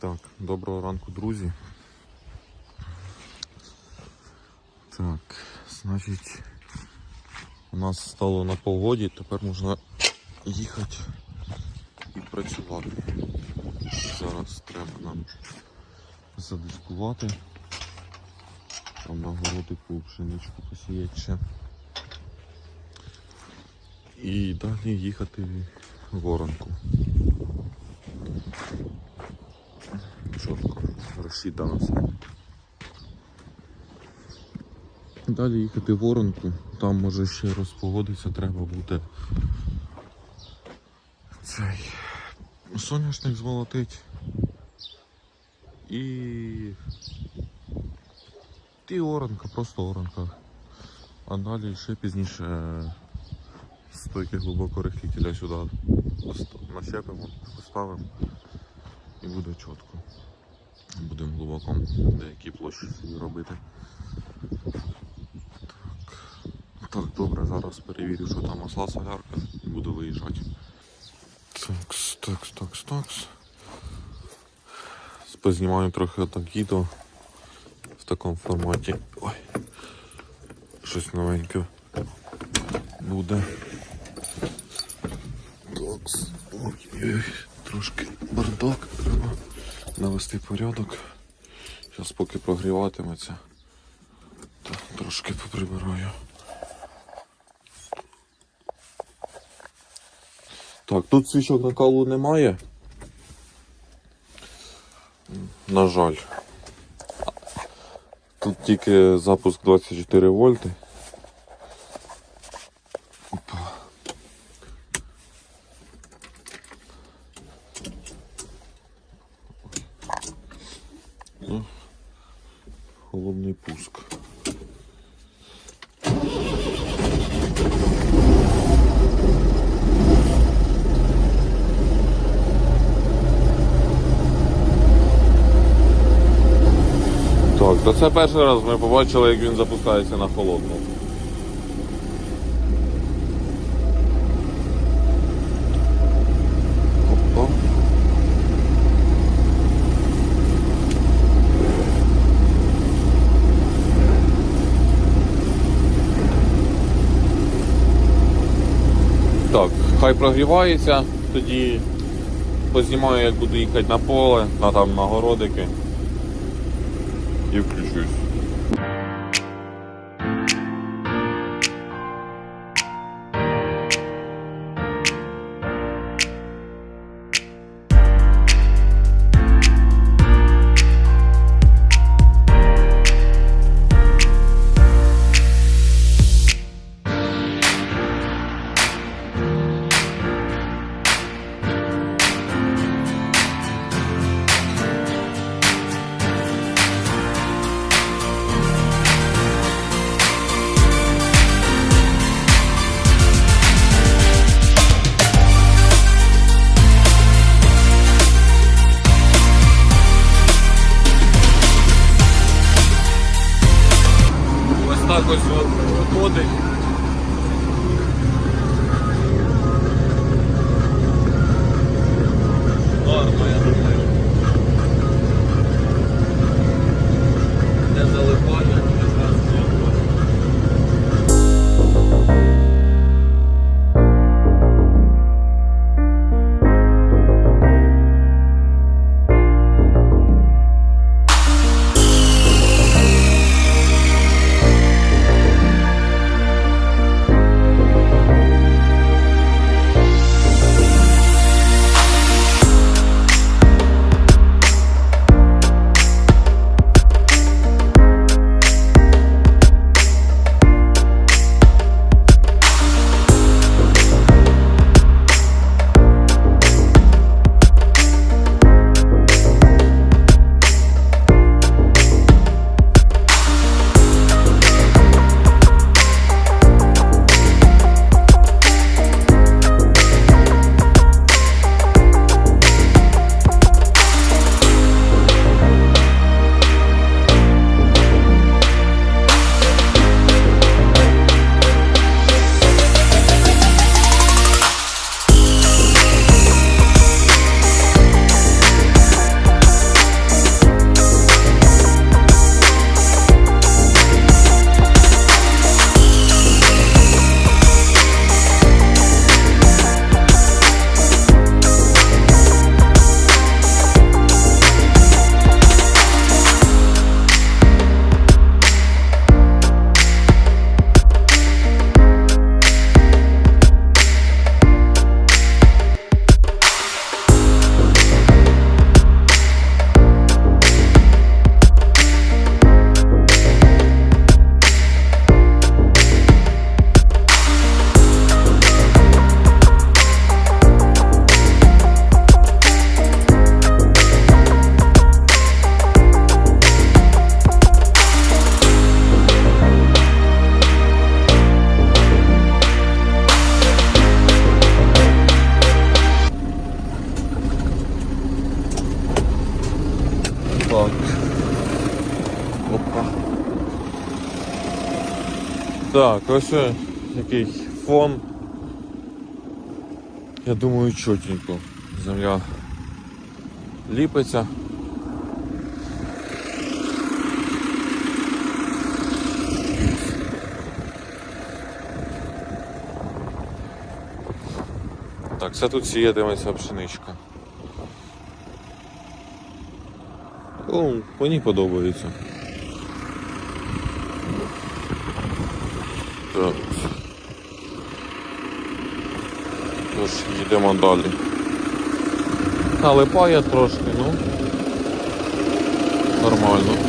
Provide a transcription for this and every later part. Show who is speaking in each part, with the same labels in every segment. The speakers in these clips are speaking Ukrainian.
Speaker 1: Так, доброго ранку, друзі. Так, значить, у нас стало на погоді, тепер можна їхати і працювати. Зараз треба нам задискувати. Там на городику пшеничку посіяти ще. І далі їхати в воронку. Чітко, розсідано все. Далі їхати в воронку, там може ще розпогодитися, треба буде цей соняшник змолотить. І. І оранка, просто оранка. А далі ще пізніше стойки глибоко рихлітеля сюди нащепимо, поставимо і буде чітко. Будемо глибоко деякі площі робити. Так, так добре, зараз перевірю, що там масла солярка і буду виїжджати. Такс, такс, такс, такс. Познімаю трохи отак відео в такому форматі. Ой. Щось новеньке буде. Ой, трошки бардак. Треба навести порядок. Зараз поки прогріватиметься. То трошки поприбираю. Так, тут свічок накалу немає. На жаль. Тут тільки запуск 24 вольти. Опа. Ну, холодний пуск. Так, то це перший раз ми побачили, як він запускається на холодну. Так, хай прогрівається, тоді познімаю, як буду їхати на поле, на там на городики і включусь. Ось який фон. Я думаю, чотенько. Земля ліпиться. Так, це тут сіятиметься пшеничка. О, мені подобається. Так. Тож, йдемо далі. Налипає трошки, ну. Нормально.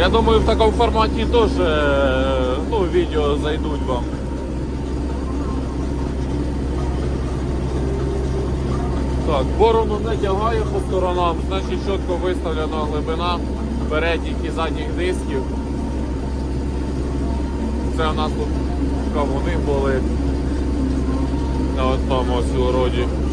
Speaker 1: Я думаю, в такому форматі теж е, ну, відео зайдуть вам. Так, борону не по сторонам, значить чітко виставлена глибина передніх і задніх дисків. Це у нас тут кавуни були на тому ось уроді. Так,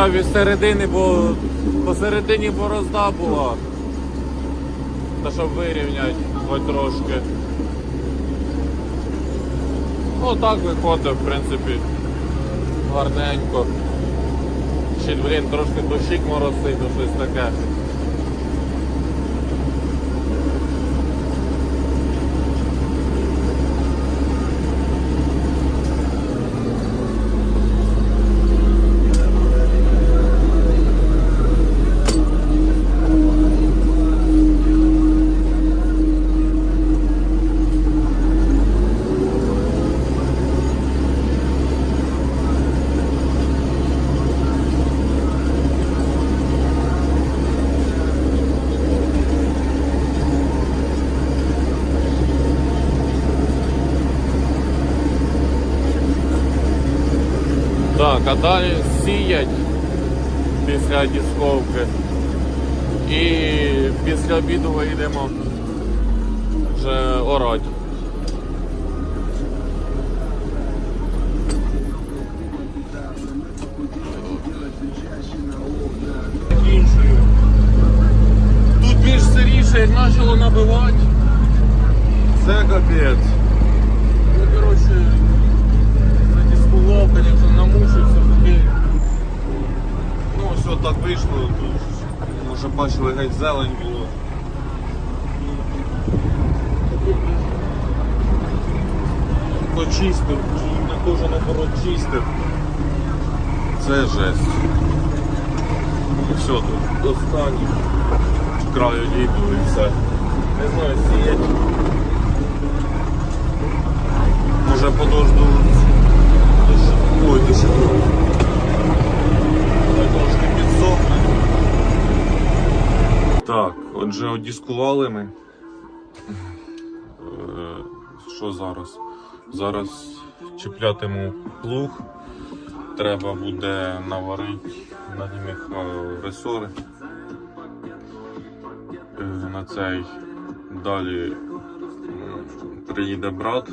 Speaker 1: почав від середини, бо посередині борозда була. Та щоб вирівняти хоч трошки. Ну так виходить, в принципі, гарненько. Ще, блін, трошки дощик моросить, щось таке. Так, а далі сіять після дісковки. І після обіду вийдемо вже орати. Тут більш сиріше, як почало набивати. Це капець. Ну, коротше, задіскував, конечно, намучився такий. Ну, все так вийшло, тут, може бачили, геть зелень було. Почистив, на кожен оборот чистив. Це жесть. І все тут останній краю дійду і все. Не знаю, сіять. Може подожду. Трошки підсохне. Так, отже, одіскували ми. Е, Що зараз? Зараз чіплятиму плуг. Треба буде наварити на німих е, ресори. Е, на цей. Далі приїде брат.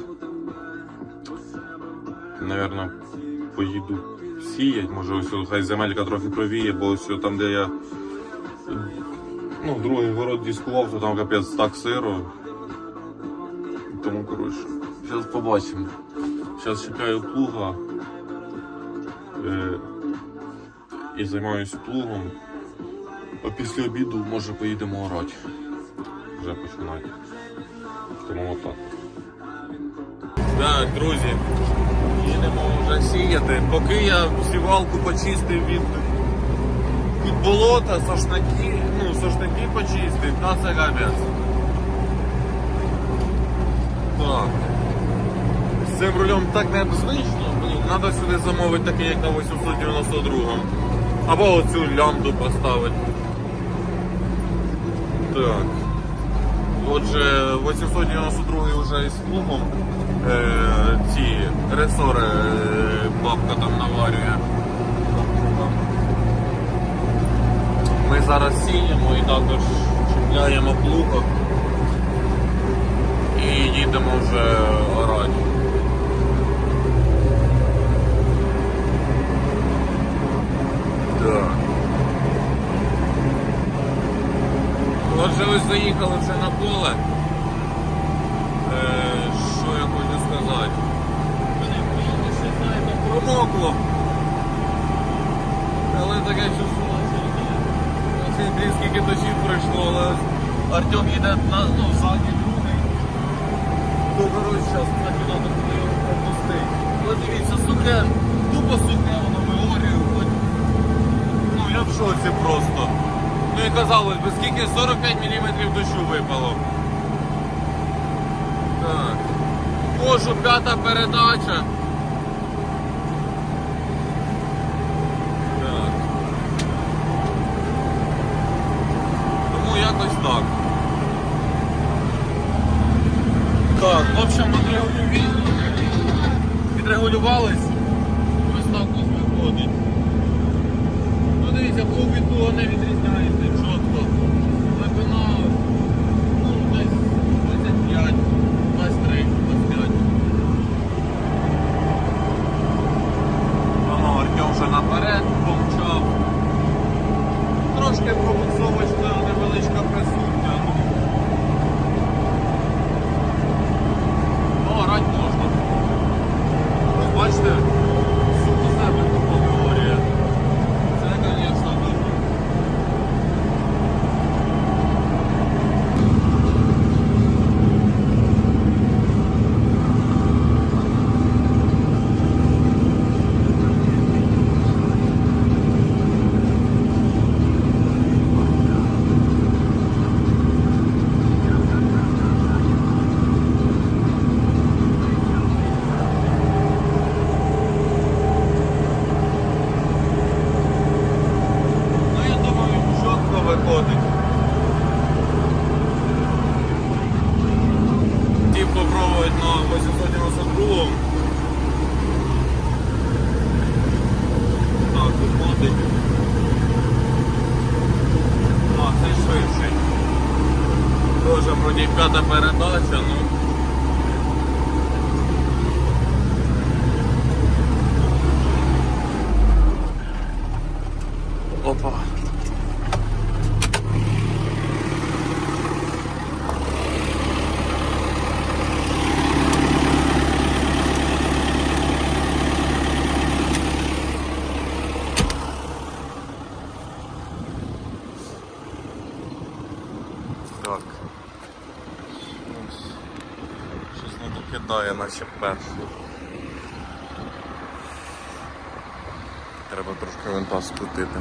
Speaker 1: Навірно, поїду сіять, може ось хай земелька трохи провіє, бо ось там, де я ну, другий город дискував, то там капець так сиро. Тому коротше. Зараз побачимо. Зараз чекаю плуга. Е, і займаюся плугом. А після обіду може поїдемо орати. Вже починати. Тому отак. Так, друзі, їдемо сіяти. Поки я сівалку почистив від, від болота, сошнаки, ну, сошнаки почистив, та це капець. Так. З цим рулем так блін, треба сюди замовити такий, як на 892 Або оцю лямбду поставити. Так. Отже, 892 вже із плугом. Е, ці ресори е, бабка там наварює. Ми зараз сіємо і також чіпляємо плуга і їдемо вже орати. Так. Отже, ось заїхали вже на поле. Е, що я хочу сказати? Мене поле ще знаєте, промокло. Але таке чувство, що блін, скільки дощів пройшло, але Артем їде на ну, ззаді другий. То коротше, зараз накидати туди його пропустить. Але дивіться, сухе, тупо сухе, воно виорює, хоч. Ну я в шоці просто. Ну і казалось би, скільки 45 мм дощу випало. Так. Кожу п'ята передача. Трошки пробуксовочна невеличка присутня. Не наче перший. Треба трошки винта скрутити.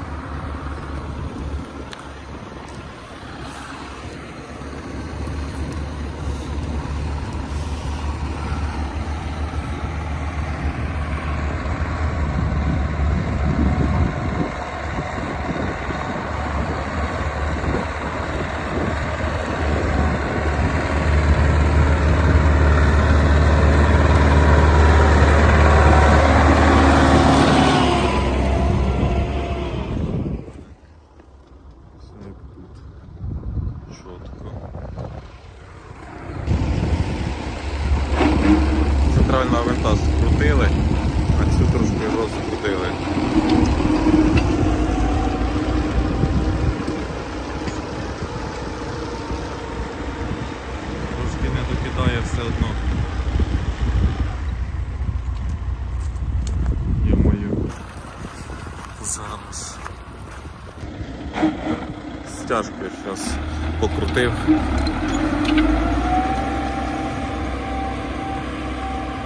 Speaker 1: Покрутив.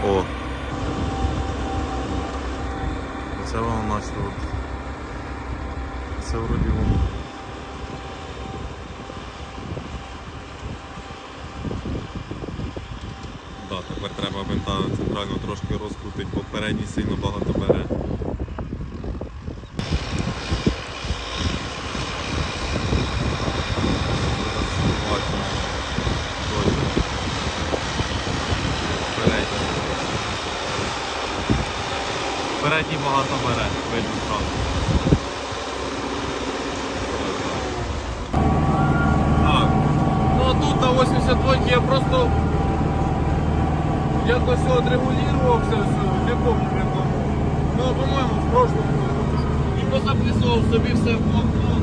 Speaker 1: О. Це воно начало. Це вроді воно. Да, тепер треба бинта центрально трошки розкрутити, бо передній сильно багато бере. Зараз бачимо. Точно. Передній. Передній багато бере, видно зразу. Так. Ну а тут на 82 я просто якось отрегулювався, в якому. Ну, по-моєму, в прошлому. І позаписував собі все в блокнот.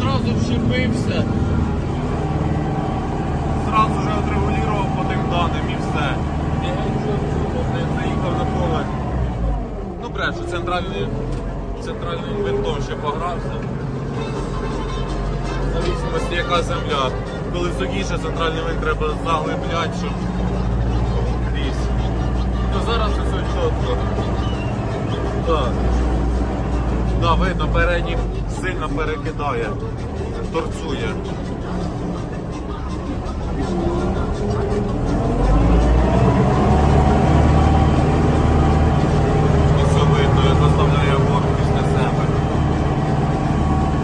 Speaker 1: Зразу вщепився. Зразу же отрегулював по тим даним і все. Я нічого не заїхав на поле. Ну, брешу, центральний, центральним винтом ще погрався. В зависимості яка земля. Коли сухіше, центральний винт треба заглибляти, щоб крізь. Ну зараз все чітко. Так. Да, видно, передній сильно перекидає, торцує. Ось видно, як оставляє борт після себе.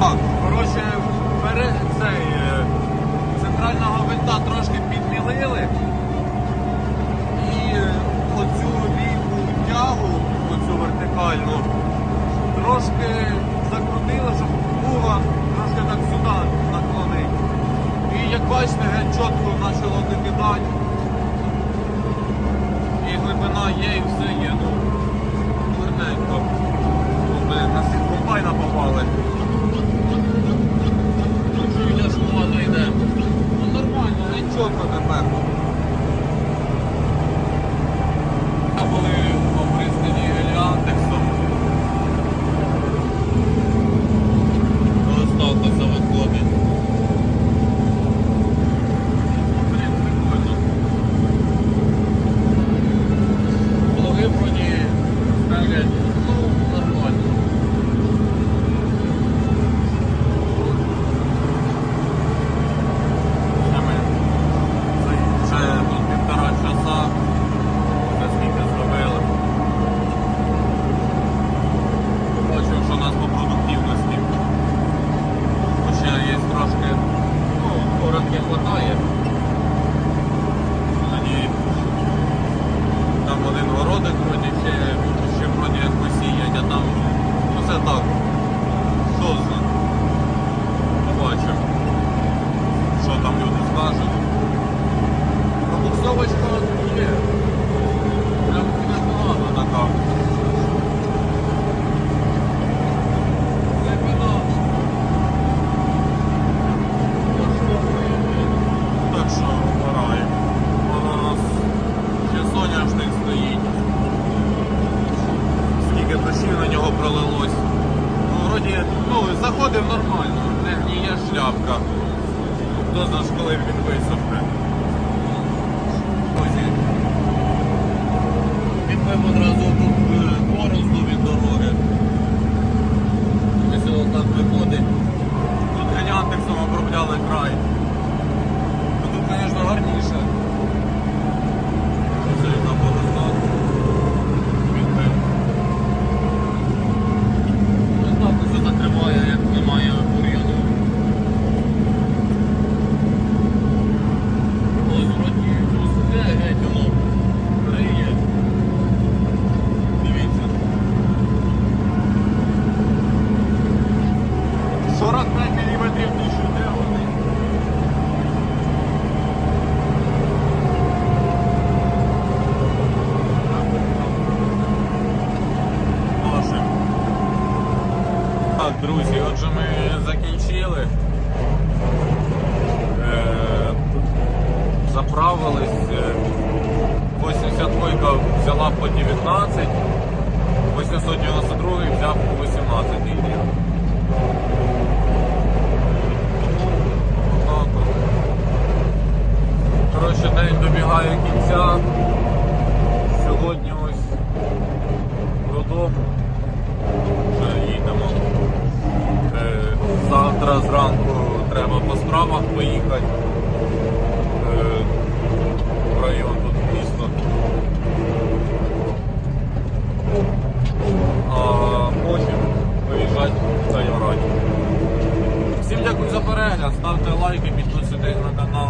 Speaker 1: Так, коротше, цей е, центрального винта трошки підмілили. І е, оцю ліву тягу, оцю вертикальну, трошки закрутили, щоб була трошки так сюди наклонити. І як бачите, геть чітко почало докидати. І глибина є, і все є. По 19, 892 взяв по 18 літрів. Коротше, день добігає кінця. Сьогодні ось додому. Вже їдемо. Е, Завтра зранку треба по справах поїхати. Е, В район тут місто. А потім виїжджати в Тайораді. Всім дякую за перегляд, ставте лайки, підписуйтесь на канал.